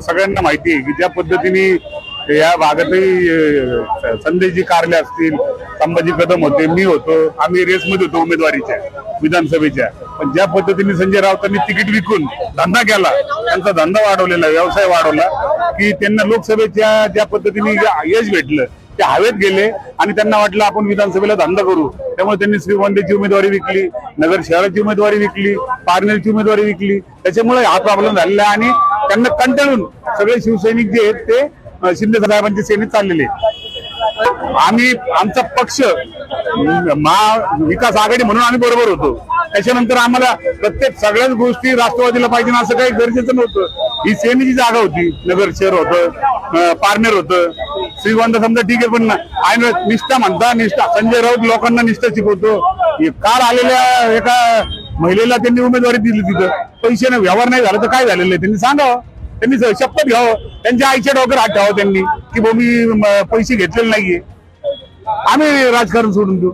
सगळ्यांना माहिती आहे. की ज्या पद्धतीने या भागातही संदेशजी कारले असतील संभाजी कदम होते मी होतो आम्ही रेसमध्ये होतो उमेदवारीच्या विधानसभेच्या. पण ज्या पद्धतीने संजय राऊतांनी तिकीट विकून धंदा केला त्यांचा धंदा वाढवलेला व्यवसाय वाढवला की त्यांना लोकसभेच्या ज्या पद्धतीने यश भेटलं ते हवेत गेले आणि त्यांना वाटलं आपण विधानसभेला धंदा करू. त्यामुळे त्यांनी श्रीगोंद्याची उमेदवारी विकली नगर शहराची उमेदवारी विकली पारनेरची उमेदवारी विकली. त्याच्यामुळे हा प्रॉब्लेम झालेला आहे आणि त्यांना कंटाळून सगळे शिवसैनिक जे आहेत ते शिंदे साहेबांच्या सेनेत चाललेले आम्ही आमचा पक्ष महाविकास आघाडी म्हणून आम्ही बरोबर होतो. त्याच्यानंतर आम्हाला प्रत्येक सगळ्याच गोष्टी राष्ट्रवादीला पाहिजे असं काही गरजेचं नव्हतं. ही सेनेची जागा होती. नगर शहर होतं पारनेर होतं. श्रीगोंदा समजा ठीक आहे पण ना- निष्ठा म्हणता निष्ठा संजय राऊत लोकांना निष्ठा शिकवतो. काल आलेल्या एका महिलेला त्यांनी उमेदवारी दिली तिथं. पैशाने व्यवहार नाही झाला तर काय झालेलं आहे? त्यांनी सांगावं. त्यांनी शपथ घ्यावं. त्यांच्या आईच्या डोक्यावर हात ठेवावं त्यांनी की भाऊ मी पैसे घेतलेले नाहीये. आम्ही राजकारण सोडून देऊ.